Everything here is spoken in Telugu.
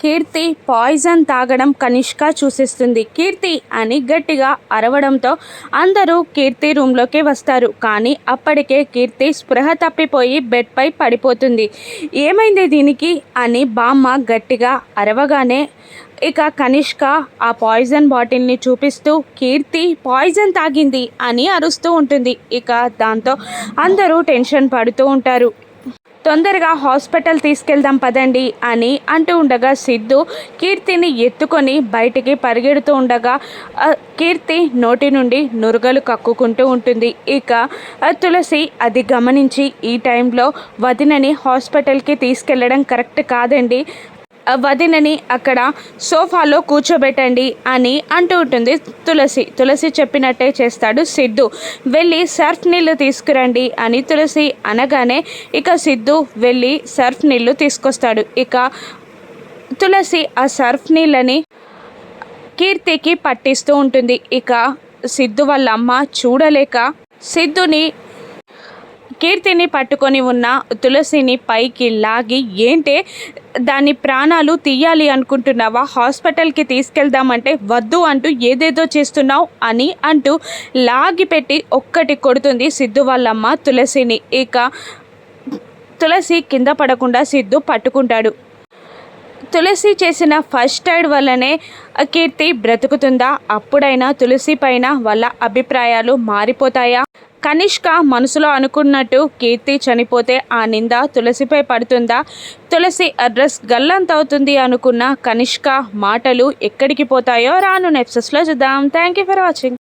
కీర్తి పాయిజన్ తాగడం కనిష్క చూసిస్తుంది. కీర్తి అని గట్టిగా అరవడంతో అందరూ కీర్తి రూమ్లోకి వస్తారు. కానీ అప్పటికే కీర్తి స్పృహ తప్పిపోయి బెడ్పై పడిపోతుంది. ఏమైంది దీనికి? అని బామ్మ గట్టిగా అరవగానే ఇక కనిష్క ఆ పాయిజన్ బాటిల్ని చూపిస్తూ కీర్తి పాయిజన్ తాగింది అని అరుస్తూ ఉంటుంది. ఇక దాంతో అందరూ టెన్షన్ పడుతూ ఉంటారు. తొందరగా హాస్పిటల్ తీసుకెళ్దాం పదండి అని అంటూ ఉండగా సిద్ధు కీర్తిని ఎత్తుకొని బయటికి పరిగెడుతూ ఉండగా కీర్తి నోటి నుండి నురగలు కక్కుకుంటూ ఉంటుంది. ఇక తులసి అది గమనించి ఈ టైంలో వదినని హాస్పిటల్కి తీసుకెళ్ళడం కరెక్ట్ కాదండి. వదినని అక్కడ సోఫాలో కూర్చోబెట్టండి అని అంటూ ఉంటుంది. తులసి తులసి చెప్పినట్టే చేస్తాడు సిద్ధు. వెళ్ళి సర్ఫ్ నీళ్ళు తీసుకురండి అని తులసి అనగానే ఇక సిద్ధు వెళ్ళి సర్ఫ్ నీళ్ళు తీసుకొస్తాడు. ఇక తులసి ఆ సర్ఫ్ నీళ్ళని కీర్తికి పట్టిస్తూ ఉంటుంది. ఇక సిద్ధు వాళ్ళ అమ్మ చూడలేక సిద్ధుని కీర్తిని పట్టుకొని ఉన్న తులసిని పైకి లాగి ఏంటే? దాని ప్రాణాలు తీయాలి అనుకుంటున్నావా? హాస్పిటల్కి తీసుకెళ్దామంటే వద్దు అంటూ ఏదేదో చేస్తున్నావు అని అంటూ లాగి పెట్టి ఒక్కటి కొడుతుంది సిద్ధు వాళ్ళమ్మ తులసిని. ఇక తులసి కింద పడకుండా సిద్ధు పట్టుకుంటాడు. తులసి చేసిన ఫస్ట్ ఎయిడ్ వల్లనే కీర్తి బ్రతుకుతుందా? అప్పుడైనా తులసి పైన వాళ్ళ అభిప్రాయాలు మారిపోతాయా? కనిష్క మనసులో అనుకున్నట్టు కీర్తి చనిపోతే ఆ నింద తులసిపై పడుతుందా? తులసి అడ్రస్ గల్లంతవుతుంది అనుకున్న కనిష్క మాటలు ఎక్కడికి పోతాయో రాను నెప్సెస్లో చూద్దాం. Thank you for watching